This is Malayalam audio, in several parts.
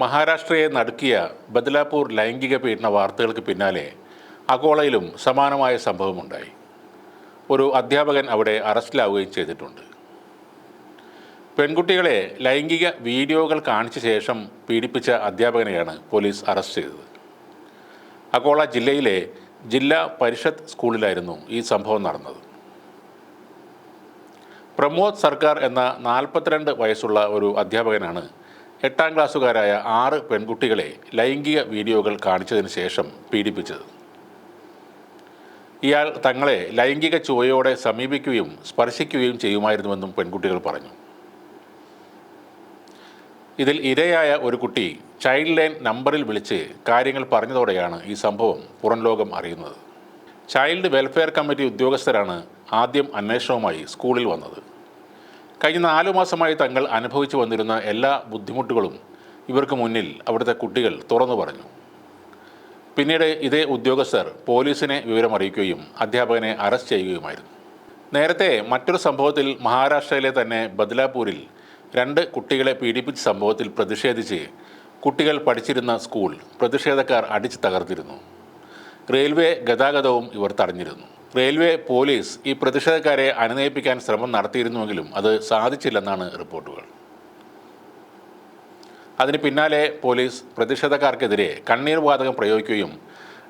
മഹാരാഷ്ട്രയെ നടുക്കിയ ബദലാപൂർ ലൈംഗിക പീഡന വാർത്തകൾക്ക് പിന്നാലെ അഗോളയിലും സമാനമായ സംഭവമുണ്ടായി. ഒരു അധ്യാപകൻ അവിടെ അറസ്റ്റിലാവുകയും ചെയ്തിട്ടുണ്ട്. പെൺകുട്ടികളെ ലൈംഗിക വീഡിയോകൾ കാണിച്ച ശേഷം പീഡിപ്പിച്ച അധ്യാപകനെയാണ് പോലീസ് അറസ്റ്റ് ചെയ്തത്. അഗോള ജില്ലയിലെ ജില്ലാ പരിഷത്ത് സ്കൂളിലായിരുന്നു ഈ സംഭവം നടന്നത്. പ്രമോദ് സർക്കാർ എന്ന നാൽപ്പത്തിരണ്ട് വയസ്സുള്ള ഒരു അധ്യാപകനാണ് എട്ടാം ക്ലാസ്സുകാരായ ആറ് പെൺകുട്ടികളെ ലൈംഗിക വീഡിയോകൾ കാണിച്ചതിന് ശേഷം പീഡിപ്പിച്ചത്. ഇയാൾ തങ്ങളെ ലൈംഗിക ചുവയോടെ സമീപിക്കുകയും സ്പർശിക്കുകയും ചെയ്യുമായിരുന്നുവെന്നും പെൺകുട്ടികൾ പറഞ്ഞു. ഇതിൽ ഇരയായ ഒരു കുട്ടി ചൈൽഡ് ലൈൻ നമ്പറിൽ വിളിച്ച് കാര്യങ്ങൾ പറഞ്ഞതോടെയാണ് ഈ സംഭവം പുറംലോകം അറിയുന്നത്. ചൈൽഡ് വെൽഫെയർ കമ്മിറ്റി ഉദ്യോഗസ്ഥരാണ് ആദ്യം അന്വേഷണവുമായി സ്കൂളിൽ വന്നത്. കഴിഞ്ഞ നാലു മാസമായി തങ്ങൾ അനുഭവിച്ചു വന്നിരുന്ന എല്ലാ ബുദ്ധിമുട്ടുകളും ഇവർക്ക് മുന്നിൽ അവിടുത്തെ കുട്ടികൾ തുറന്നു പറഞ്ഞു. പിന്നീട് ഇതേ ഉദ്യോഗസ്ഥർ പോലീസിനെ വിവരമറിയിക്കുകയും അധ്യാപകനെ അറസ്റ്റ് ചെയ്യുകയുമായിരുന്നു. നേരത്തെ മറ്റൊരു സംഭവത്തിൽ മഹാരാഷ്ട്രയിലെ തന്നെ ബദ്ലാപൂരിൽ രണ്ട് കുട്ടികളെ പീഡിപ്പിച്ച സംഭവത്തിൽ പ്രതിഷേധിച്ച് കുട്ടികൾ പഠിച്ചിരുന്ന സ്കൂൾ പ്രതിഷേധക്കാർ അടിച്ചു തകർത്തിരുന്നു. റെയിൽവേ ഗതാഗതവും ഇവർ തടഞ്ഞിരുന്നു. റെയിൽവേ പോലീസ് ഈ പ്രതിഷേധക്കാരെ അനുനയിപ്പിക്കാൻ ശ്രമം നടത്തിയിരുന്നുവെങ്കിലും അത് സാധിച്ചില്ലെന്നാണ് റിപ്പോർട്ടുകൾ. അതിന് പിന്നാലെ പോലീസ് പ്രതിഷേധക്കാർക്കെതിരെ കണ്ണീർ വാതകം പ്രയോഗിക്കുകയും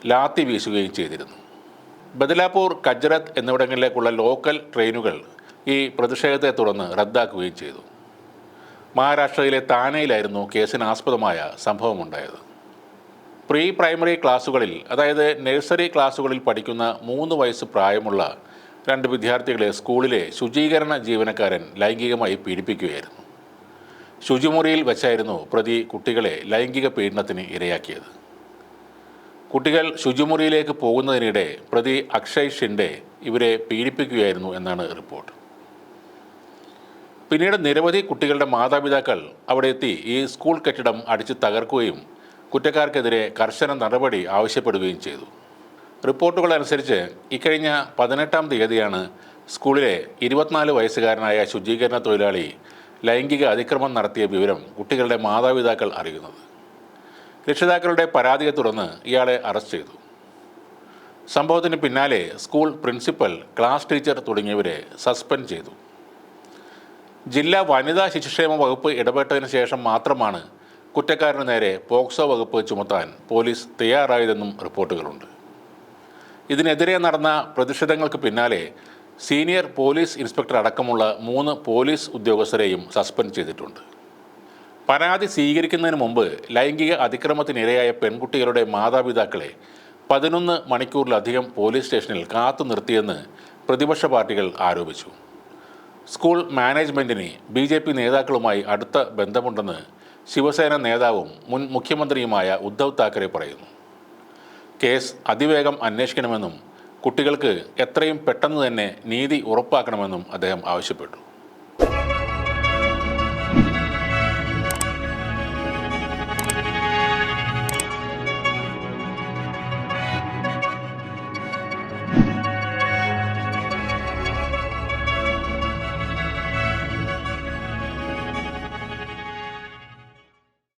ലാത്തി വീശുകയും ചെയ്തിരുന്നു. ബദലാപൂർ കജ്രത്ത് എന്നിവിടങ്ങളിലേക്കുള്ള ലോക്കൽ ട്രെയിനുകൾ ഈ പ്രതിഷേധത്തെ തുടർന്ന് റദ്ദാക്കുകയും ചെയ്തു. മഹാരാഷ്ട്രയിലെ താനയിലായിരുന്നു കേസിനാസ്പദമായ സംഭവമുണ്ടായത്. പ്രീ പ്രൈമറി ക്ലാസ്സുകളിൽ അതായത് നഴ്സറി ക്ലാസ്സുകളിൽ പഠിക്കുന്ന മൂന്ന് വയസ്സ് പ്രായമുള്ള രണ്ട് വിദ്യാർത്ഥികളെ സ്കൂളിലെ ശുചീകരണ ജീവനക്കാരൻ ലൈംഗികമായി പീഡിപ്പിക്കുകയായിരുന്നു. ശുചിമുറിയിൽ വെച്ചായിരുന്നു പ്രതി കുട്ടികളെ ലൈംഗിക പീഡനത്തിന് ഇരയാക്കിയത്. കുട്ടികൾ ശുചിമുറിയിലേക്ക് പോകുന്നതിനിടെ പ്രതി അക്ഷയ് ഷിൻഡെ ഇവരെ പീഡിപ്പിക്കുകയായിരുന്നു എന്നാണ് റിപ്പോർട്ട്. പിന്നീട് നിരവധി കുട്ടികളുടെ മാതാപിതാക്കൾ അവിടെ എത്തി ഈ സ്കൂൾ കെട്ടിടം അടിച്ച് തകർക്കുകയും കുറ്റക്കാർക്കെതിരെ കർശന നടപടി ആവശ്യപ്പെടുകയും ചെയ്തു. റിപ്പോർട്ടുകൾ അനുസരിച്ച് ഇക്കഴിഞ്ഞ പതിനെട്ടാം തീയതിയാണ് സ്കൂളിലെ ഇരുപത്തിനാല് വയസ്സുകാരനായ ശുചീകരണ തൊഴിലാളി ലൈംഗിക അതിക്രമം നടത്തിയ വിവരം കുട്ടികളുടെ മാതാപിതാക്കൾ അറിയുന്നത്. രക്ഷിതാക്കളുടെ പരാതിയെ തുടർന്ന് ഇയാളെ അറസ്റ്റ് ചെയ്തു. സംഭവത്തിന് പിന്നാലെ സ്കൂൾ പ്രിൻസിപ്പൽ ക്ലാസ് ടീച്ചർ തുടങ്ങിയവരെ സസ്പെൻഡ് ചെയ്തു. ജില്ലാ വനിതാ ശിശുക്ഷേമ വകുപ്പ് ഇടപെട്ടതിന് ശേഷം മാത്രമാണ് കുറ്റക്കാരന് നേരെ പോക്സോ വകുപ്പ് ചുമത്താൻ പോലീസ് തയ്യാറായതെന്നും റിപ്പോർട്ടുകളുണ്ട്. ഇതിനെതിരെ നടന്ന പ്രതിഷേധങ്ങൾക്ക് പിന്നാലെ സീനിയർ പോലീസ് ഇൻസ്പെക്ടർ അടക്കമുള്ള മൂന്ന് പോലീസ് ഉദ്യോഗസ്ഥരെയും സസ്പെൻഡ് ചെയ്തിട്ടുണ്ട്. പരാതി സ്വീകരിക്കുന്നതിന് മുമ്പ് ലൈംഗിക അതിക്രമത്തിനിരയായ പെൺകുട്ടികളുടെ മാതാപിതാക്കളെ പതിനൊന്ന് മണിക്കൂറിലധികം പോലീസ് സ്റ്റേഷനിൽ കാത്തു നിർത്തിയെന്ന് പ്രതിപക്ഷ പാർട്ടികൾ ആരോപിച്ചു. സ്കൂൾ മാനേജ്മെന്റിന് ബി നേതാക്കളുമായി അടുത്ത ബന്ധമുണ്ടെന്ന് ശിവസേന നേതാവും മുൻ മുഖ്യമന്ത്രിയുമായ ഉദ്ധവ് താക്കറെ പറയുന്നു. കേസ് അതിവേഗം അന്വേഷിക്കണമെന്നും കുട്ടികൾക്ക് എത്രയും പെട്ടെന്ന് തന്നെ നീതി ഉറപ്പാക്കണമെന്നും അദ്ദേഹം ആവശ്യപ്പെട്ടു.